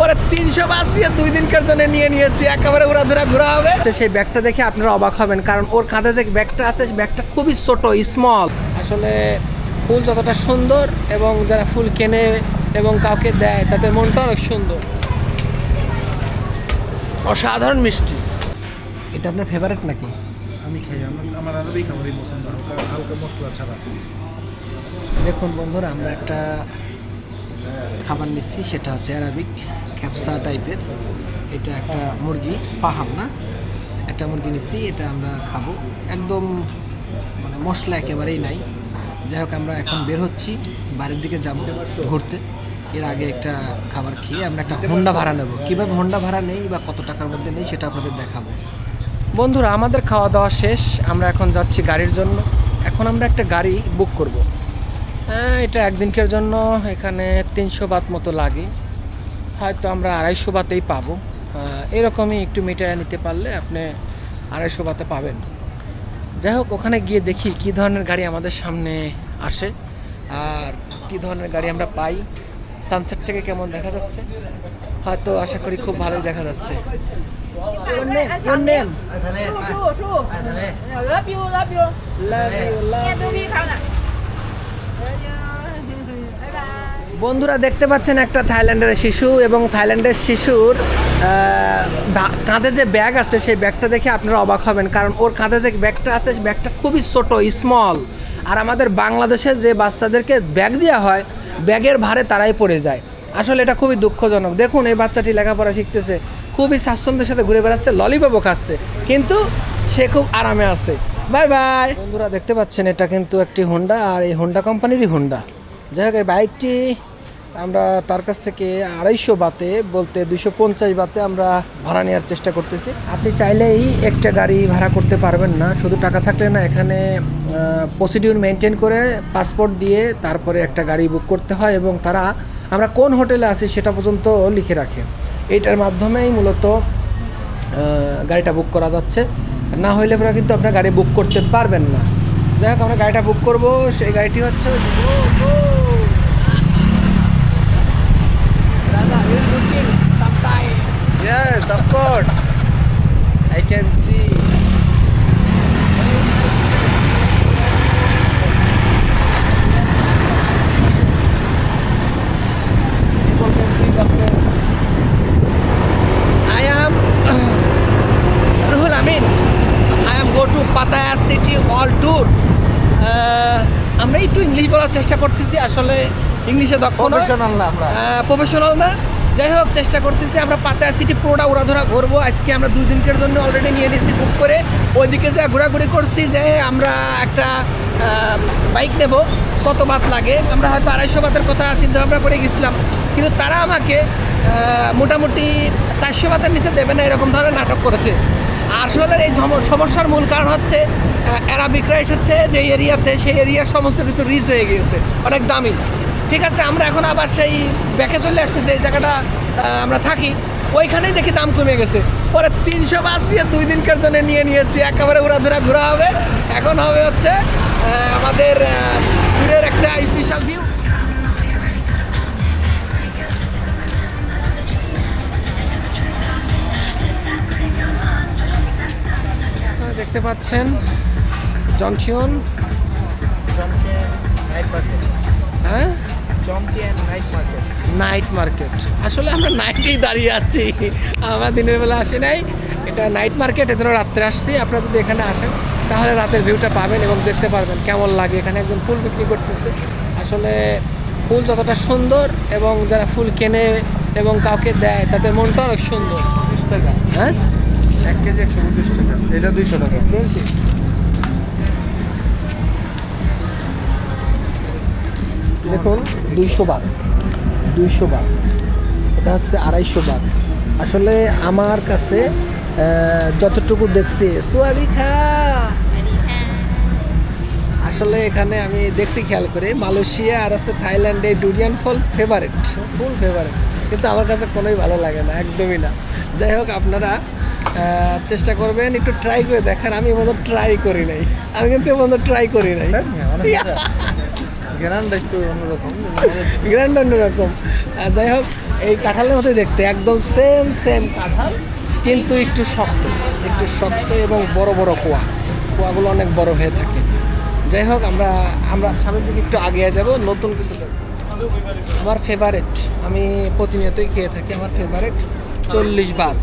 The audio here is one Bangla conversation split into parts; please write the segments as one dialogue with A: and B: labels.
A: পরে তিনশো বাদ দিয়ে দুই দিনকার জন্য নিয়ে নিয়েছি। একেবারে উড়াধুরা ঘোরা হবে। সেই ব্যাগটা দেখে আপনারা অবাক হবেন কারণ ওর কাঁধে যে ব্যাগটা আছে সেই ব্যাগটা খুবই ছোট স্মল আসলে ফুল যতটা সুন্দর এবং যারা ফুল কেনে এবং কাউকে দেয় তাদের মনটা অনেক সুন্দর। অসাধারণ মিষ্টি। এটা আপনার ফেভারিট নাকি?
B: আমি খাই আমার আমার আরবি খাবারই পছন্দ হালকা হালকা মশলা ছাড়া।
A: দেখুন বন্ধুরা আমরা একটা খাবার নিচ্ছি সেটা হচ্ছে অ্যারাবিক ক্যাপসা টাইপের। এটা একটা মুরগি, ফাহাম না? একটা মুরগি নিচ্ছি, এটা আমরা খাব। একদম মানে মশলা একেবারেই নাই। যাই হোক, আমরা এখন বের হচ্ছি, বাড়ির দিকে যাব ঘুরতে। এর আগে একটা খাবার খেয়ে আমরা একটা হোন্ডা ভাড়া নেব। কীভাবে হোন্ডা ভাড়া নেই বা কত টাকার মধ্যে নেই সেটা আপনাদের দেখাবো। বন্ধুরা, আমাদের খাওয়া দাওয়া শেষ। আমরা এখন যাচ্ছি গাড়ির জন্য। এখন আমরা একটা গাড়ি বুক করব। হ্যাঁ এটা একদিনকের জন্য, এখানে তিনশো বাত মতো লাগে। হয়তো আমরা আড়াইশো বাতেই পাবো। এরকমই একটু মিটায় নিতে পারলে আপনি আড়াইশো বাতে পাবেন। যাই হোক ওখানে গিয়ে দেখি কি ধরনের গাড়ি আমাদের সামনে আসে আর কি ধরনের গাড়ি আমরা পাই। সানসেট থেকে কেমন দেখা যাচ্ছে? হয়তো আশা করি খুব ভালোই দেখা যাচ্ছে।
C: Love
A: you
C: love you love you love you
A: বন্ধুরা দেখতে পাচ্ছেন একটা থাইল্যান্ডের শিশু এবং থাইল্যান্ডের শিশুর কাঁধে যে ব্যাগ আছে, সেই ব্যাগটা দেখে আপনারা অবাক হবেন। কারণ ওর কাঁধে যে ব্যাগটা আছে, সেই ব্যাগটা খুবই ছোট স্মল আর আমাদের বাংলাদেশে যে বাচ্চাদেরকে ব্যাগ দেওয়া হয়, ব্যাগের ভারে তারাই পড়ে যায়। আসলে এটা খুবই দুঃখজনক। দেখুন, এই বাচ্চাটি লেখাপড়া শিখতেছে, খুবই স্বাচ্ছন্দ্যের সাথে ঘুরে বেড়াচ্ছে ললিপপও খাচ্ছে। কিন্তু সে খুব আরামে আছে। Bye bye. বন্ধুরা দেখতে পাচ্ছেন, এটা কিন্তু একটি হোন্ডা আর এই হোন্ডা কোম্পানিরই হোন্ডা যাই হোক, এই বাইকটি আমরা তার কাছ থেকে আড়াইশো বাতে বলতে দুশো পঞ্চাশ বাতে আমরা ভাড়া নেওয়ার চেষ্টা করতেছি। আপনি চাইলেই একটা গাড়ি ভাড়া করতে পারবেন না, শুধু টাকা থাকলে না, এখানে প্রসিডিউর মেনটেন করে পাসপোর্ট দিয়ে তারপরে একটা গাড়ি বুক করতে হয় এবং তারা, আমরা কোন হোটেলে আছি সেটা পর্যন্ত লিখে রাখে। এইটার মাধ্যমেই মূলত গাড়িটা বুক করা যাচ্ছে। না হইলে পরে কিন্তু আপনার গাড়ি বুক করতে পারবেন না। যাই হোক, আমরা গাড়িটা বুক করব, সেই গাড়িটি হচ্ছে ওই যে- Go, go! Raza, you're looking sometime.
B: Yes, of course.
A: I can see. People can see the place. I am Ruhul Amin. I am go to Pattaya city all tour. Uh, আমরা একটু ইংলিশ বলার চেষ্টা করতেছি আসলে ইংলিশে দক্ষ নয়।
B: না আমরা।
A: প্রফেশনাল না যাই হোক, চেষ্টা করতেছি। আমরা পাতায়া সিটি পুরোটা উড়াধুরা ঘুরবো। আজকে আমরা দুই দিনকের জন্য অলরেডি নিয়ে নিয়েছি বুক করে। ওইদিকে যা ঘোরাঘুরি করছি যে আমরা একটা বাইক নেব। কত বাত লাগে? আমরা হয়তো আড়াইশো বাতের কথা চিন্তা ভাবনা করে গেছিলাম। কিন্তু তারা আমাকে মোটামুটি চারশো বাতের নিচে দেবে না, এরকম ধরনের নাটক করেছে। আসলে এই সমস্যার মূল কারণ হচ্ছে অ্যারাবিকরা এসেছে যে এরিয়াতে, সেই এরিয়ার সমস্ত কিছু রিচ হয়ে গিয়েছে। অনেক দামি। ঠিক আছে, আমরা এখন আবার সেই ব্যাকে চলে আসছি যে জায়গাটা আমরা থাকি, ওইখানেই দেখি দাম কমে গেছে। পরে তিনশো বাদ দিয়ে দুই দিনকার জন্য নিয়ে নিয়েছি, একেবারে উড়াধুরা ঘোরা হবে। এখন হবে হচ্ছে আমাদের ট্যুরের একটা স্পেশাল ভিউ দেখতে পাচ্ছেন জংশন
B: নাইট মার্কেট
A: আসলে আমরা নাইটেই দাঁড়িয়ে আছি। আমরা দিনের বেলা আসি নাই। এটা নাইট মার্কেট এজন্য রাত্রে আসছি। আপনারা যদি এখানে আসেন তাহলে রাতের ভিউটা পাবেন এবং দেখতে পারবেন কেমন লাগে। এখানে একজন ফুল বিক্রি করতেছে। আসলে ফুল যতটা সুন্দর এবং যারা ফুল কেনে এবং কাউকে দেয় তাদের মনটা অনেক সুন্দর।
B: টাকা।
A: হ্যাঁ?
B: এক কেজি একশো পঁচিশ টাকা। এটা দুইশো টাকা।
A: দেখুন দুইশো বাদ। দুইশো বাদ এটা হচ্ছে আড়াইশো বার। আসলে আমার কাছে যতটুকু দেখছি সোয়ালিখা আসলে এখানে আমি দেখছি, খেয়াল করে, মালয়েশিয়া আর আছে থাইল্যান্ডে ডুরিয়ান ফল ফেভারেট ফুল ফেভারেট কিন্তু আমার কাছে কোনোই ভালো লাগে না, একদমই না। যাই হোক, আপনারা চেষ্টা করবেন, একটু ট্রাই করে দেখেন আমি মতো ট্রাই করি নাই। আমি কিন্তু মতো ট্রাই করি নাই।
B: গ্রানটা একটু অন্যরকম।
A: গ্র্যান্ড অন্যরকম। যাই হোক, এই কাঁঠালের মতো দেখতে, একদম সেম সেম কাঁঠাল, কিন্তু একটু শক্ত একটু শক্ত এবং বড় বড় কোয়া। কোয়াগুলো অনেক বড় হয়ে থাকে। যাই হোক, আমরা আমরা সামনের দিকে একটু আগে যাব, নতুন কিছু আমার ফেভারেট আমি প্রতিনিয়তই খেয়ে থাকি, আমার ফেভারেট চল্লিশ বাত।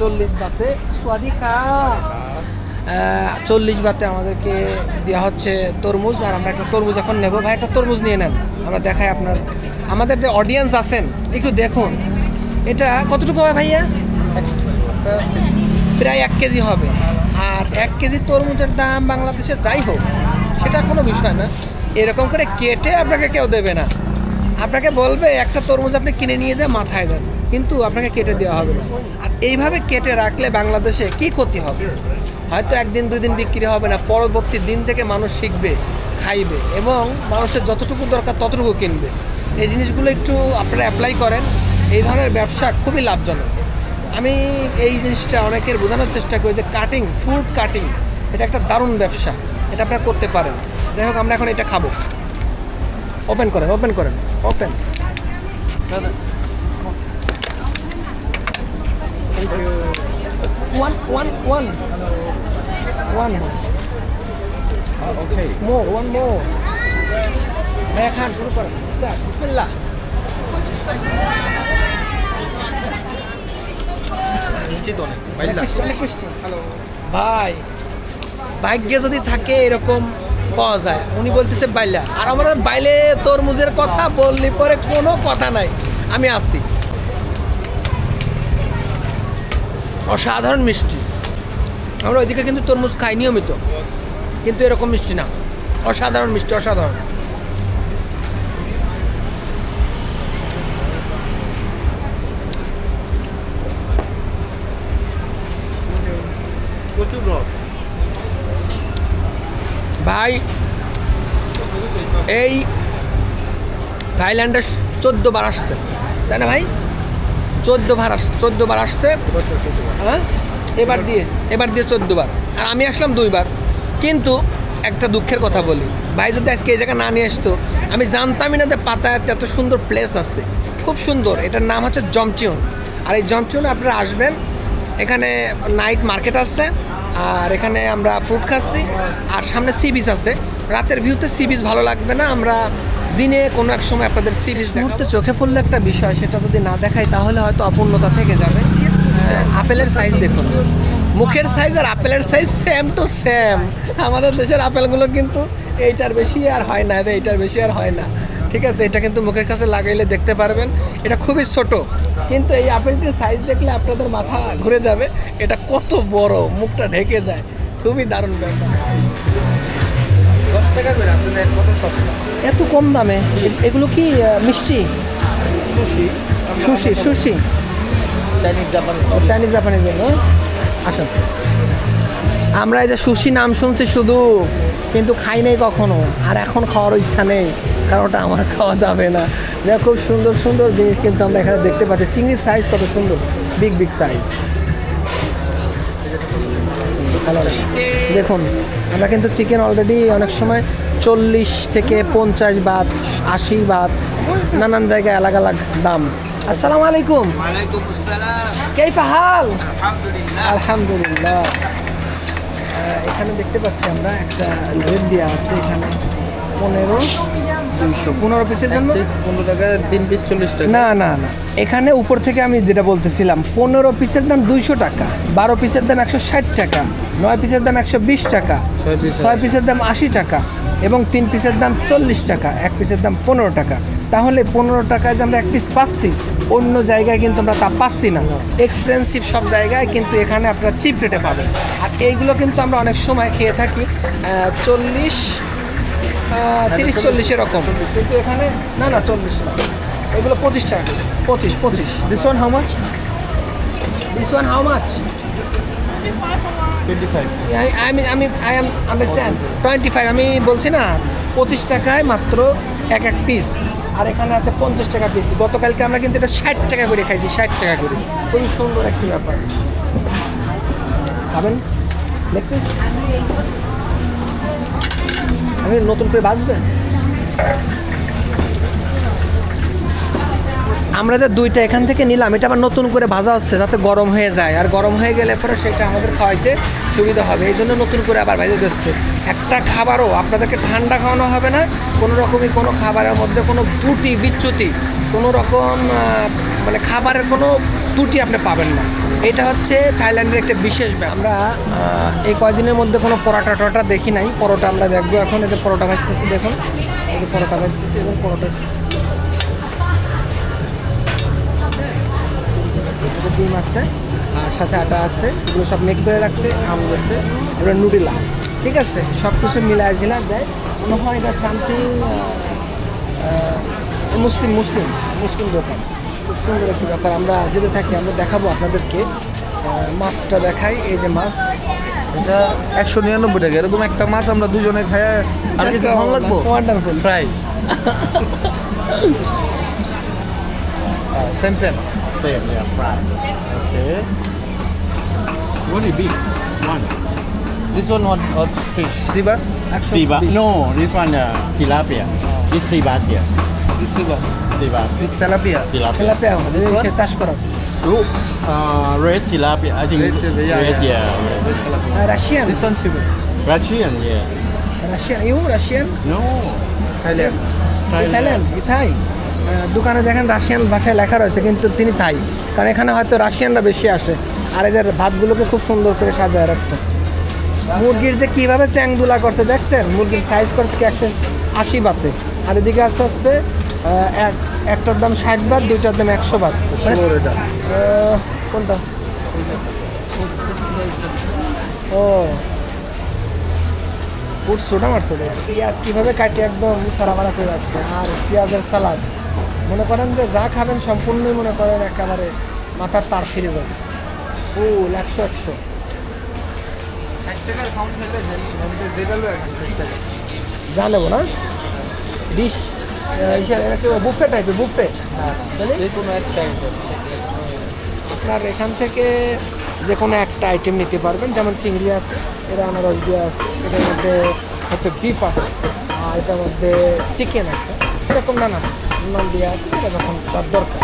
A: চল্লিশ বাতে সোয়াদিকা চল্লিশ বাতে আমাদেরকে দেওয়া হচ্ছে তরমুজ, আর আমরা একটা তরমুজ এখন নেব। ভাই, একটা তরমুজ নিয়ে নেন, আমরা দেখাই আপনার। আমাদের যে অডিয়েন্স আছেন, একটু দেখুন। এটা কতটুকু হবে ভাইয়া? প্রায় এক কেজি হবে। আর এক কেজি তরমুজের দাম বাংলাদেশে যাই হোক, সেটা কোনো বিষয় না। এরকম করে কেটে আপনাকে কেউ দেবে না। আপনাকে বলবে, একটা তরমুজ আপনি কিনে নিয়ে যা, মাথায় দেন। কিন্তু আপনাকে কেটে দেওয়া হবে না। আর এইভাবে কেটে রাখলে বাংলাদেশে কি ক্ষতি হবে? হয়তো একদিন দুই দিন বিক্রি হবে না, পরবর্তী দিন থেকে মানুষ শিখবে, খাইবে এবং মানুষের যতটুকু দরকার ততটুকু কিনবে। এই জিনিসগুলো একটু আপনারা অ্যাপ্লাই করেন, এই ধরনের ব্যবসা খুবই লাভজনক। আমি এই জিনিসটা অনেকের বোঝানোর চেষ্টা করি যে কাটিং ফুড কাটিং এটা একটা দারুণ ব্যবসা, এটা আপনারা করতে পারেন। যাই হোক, আমরা এখন এটা খাব। ওপেন করেন ওপেন করেন ওপেন ওয়ান ওয়ান ওয়ান ভাইয়া খান শুরু করেন বিসমিল্লাহ।
B: মিষ্টি তো অনেক
A: অনেক মিষ্টি, অনেক মিষ্টি। ভাই ভাগ্যে যদি থাকে এরকম পাওয়া যায় উনি বলতেছে বাইলা আর আমরা বাইলে তরমুজের কথা বললি পরে কোনো কথা নাই। আমি আসছি। অসাধারণ মিষ্টি। আমরা ওইদিকে কিন্তু তরমুজ খাই নিয়মিত। কিন্তু এরকম মিষ্টি না। অসাধারণ মিষ্টি অসাধারণ। ভাই এই থাইল্যান্ডে চোদ্দ বার আসছে। তাই না ভাই? চোদ্দ বার আস চোদ্দ বার আসছে। হ্যাঁ? এবার দিয়ে এবার দিয়ে চোদ্দ বার আর আমি আসলাম দুইবার। কিন্তু একটা দুঃখের কথা বলি। ভাই যদি আজকে এই জায়গা না নিয়ে আসতো, আমি জানতামই না যে পাতায়াতে এত সুন্দর প্লেস আছে। খুব সুন্দর। এটার নাম হচ্ছে জমচিউন আর এই জমচিউনে আপনারা আসবেন। এখানে নাইট মার্কেট আছে। আর এখানে আমরা ফুড খাচ্ছি। আর সামনে সি বিচ আছে। রাতের ভিউতে সি বিচ ভালো লাগবে না। আমরা দিনে কোনো এক সময় আপনাদের সি বিচ মুহূর্তে চোখে পড়লে একটা বিষয়, সেটা যদি না দেখাই, তাহলে হয়তো অপূর্ণতা থেকে যাবে। আপেলের সাইজ দেখুন। মুখের সাইজ আর আপেলের সাইজ সেম টু সেম আমাদের দেশের আপেলগুলো কিন্তু এইটার বেশি আর হয় না এইটার বেশি আর হয় না। ঠিক আছে এটা কিন্তু মুখের কাছে লাগাইলে দেখতে পারবেন। এটা খুবই ছোট কিন্তু এই আপেলটির সাইজ দেখলে আপনাদের মাথা ঘুরে যাবে। এটা কত বড় মুখটা ঢেকে যায়। খুবই দারুণ ব্যাপার। এত কম দামে? এগুলো কি মিষ্টি?
B: Sushi.
A: Sushi sushi.
B: Chinese
A: Chinese জন্য আসুন। আমরা এই যে সুশি নাম শুনছি শুধু, কিন্তু খাই নাই কখনো। আর এখন খাওয়ার ইচ্ছা নেই, কারণ ওটা আমার খাওয়া যাবে না। যা খুব সুন্দর সুন্দর জিনিস কিন্তু আমরা এখানে দেখতে পাচ্ছি। চিংড়ির সাইজ কত সুন্দর? বিগ বিগ সাইজ দেখুন, আমরা কিন্তু চিকেন অলরেডি অনেক সময় চল্লিশ থেকে পঞ্চাশ বাত আশি বাত নানান জায়গায় আলাদা আলাদা দাম। আসসালামু আলাইকুম।
B: ওয়ালাইকুম আসসালাম।
A: কেইফা হাল?
B: আলহামদুলিল্লাহ।
A: এখানে দেখতে পাচ্ছি আমরা একটা রেট দেওয়া আছে এখানে পনেরো দুইশো। পনেরো পিসের জন্য?
B: পনেরো টাকা তিন পিস চল্লিশ টাকা।
A: না না না। এখানে উপর থেকে আমি যেটা বলতেছিলাম পনেরো পিসের দাম দুইশো টাকা বারো পিসের দাম একশো ষাট টাকা নয় পিসের দাম একশো বিশ টাকা
B: ছয়
A: পিসের দাম আশি টাকা এবং তিন পিসের দাম চল্লিশ টাকা এক পিসের দাম পনেরো টাকা। তাহলে পনেরো টাকায় যে আমরা এক পিস পাচ্ছি অন্য জায়গায় কিন্তু আমরা তা পাচ্ছি না। এক্সপেন্সিভ সব জায়গায় কিন্তু এখানে আপনারা চিপ রেটে পাবেন। আর এইগুলো কিন্তু আমরা অনেক সময় খেয়ে থাকি চল্লিশ তিরিশ চল্লিশ এরকম। কিন্তু এখানে না না চল্লিশ না। এগুলো পঁচিশ টাকা পঁচিশ পঁচিশ।
B: This one how much
A: this one how much আমি আমি I am understand twenty five আমি বলছি না পঁচিশ টাকায় মাত্র এক এক পিস আর এখানে আছে পঞ্চাশ টাকা পিস গতকালকে আমরা কিন্তু এটা ষাট টাকা করে খাইছি, ষাট টাকা করে। খুবই সুন্দর একটি ব্যাপার। খাবেন? আমি নতুন করে বাঁচবেন আমরা যে দুইটা এখান থেকে নিলাম, এটা আবার নতুন করে ভাজা হচ্ছে, যাতে গরম হয়ে যায়। আর গরম হয়ে গেলে পরে সেটা আমাদের খাওয়াইতে সুবিধা হবে। এই জন্য নতুন করে আবার ভেজে দিচ্ছে। একটা খাবারও আপনাদেরকে ঠান্ডা খাওয়ানো হবে না, কোনো রকমই কোনো খাবারের মধ্যে কোনো ত্রুটি, বিচ্যুতি, কোনো রকম মানে খাবারের কোনো ত্রুটি আপনি পাবেন না। এটা হচ্ছে থাইল্যান্ডের একটা বিশেষ আমরা এই কয়দিনের মধ্যে কোনো পরোটা টরোটা দেখি নাই। পরোটা আমরা দেখব এখন এতে পরোটা ভাজতেছি, দেখুন। যে পরোটা ভাজতেছি এবং পরোটা। ডিম আছে, আর সাথে আটা আছে, এগুলো সব মেক করে রাখছে, আম আছে এবার নুডিলা ঠিক আছে সব কিছু মিলায় ঝিলা দেয়। মনে হয় এটা সামথিং মুসলিম মুসলিম মুসলিম দোকান। খুব সুন্দর একটি ব্যাপার। আমরা যেতে থাকি আমরা দেখাবো আপনাদেরকে। মাছটা দেখাই এই যে মাছ।
B: এটা একশো নিরানব্বই টাকা। এরকম একটা মাছ আমরা দুজনে খাই আর কিছু ভালো লাগবো?
A: Wonderful
B: fry same same
D: big? One.
B: This one hot hot fish sea bass
D: Siba. No, this one uh, tilapia. This sibas here.
B: This sea bass
D: Sibas.
B: This tilapia
D: Tilapia.
A: Tilapia
B: This one?
A: চাষ করা
D: Look, uh, red tilapia. I think
B: Red yeah,
D: red,
B: yeah.
D: yeah.
A: Russian
B: this one sea bass
D: Russian, yes.
A: Russian you Russian
D: No.
B: Thailand
A: Thailand Thai দোকানে দেখেন রাশিয়ান ভাষায় লেখা রয়েছে কিন্তু তিনি থাই কারণ এখানে হয়তো রাশিয়ানরা বেশি আসে আর এদের ভাতগুলোকে খুব সুন্দর করে সাজায় রাখছে মুরগির যে কীভাবে চ্যাংদুলা করছে দেখছেন? মুরগির সাইজ করছে কি একশো আশি বাতে। আর এদিকে আছে হচ্ছে এক একটার দাম ষাট বাত দুইটার দাম একশো
B: এটা।
A: কোনটা? ও। সোডা মারছো পেঁয়াজ কীভাবে কাটে একদম সারা মারা করে রাখছে। আর পেঁয়াজের সালাদ। মনে করেন যে যা খাবেন সম্পূর্ণই মনে করেন একেবারে মাথার তার ফিরে যাবে। ফুল একশো একশো
B: ষাট টাকার খাউন্ট ফেললে যেটা লো একশো ষাট টাকা
A: যা নেব না? ডিশ বুফে টাইপের বুফে আপনার এখান থেকে যে কোনো একটা আইটেম নিতে পারবেন যেমন চিংড়ি আছে এটা আনারস দিয়ে আছে এটার মধ্যে হয়তো বিফ আছে আর এটার মধ্যে চিকেন আছে এরকম নানা নান দিয়ে আছে এটা যখন তার দরকার।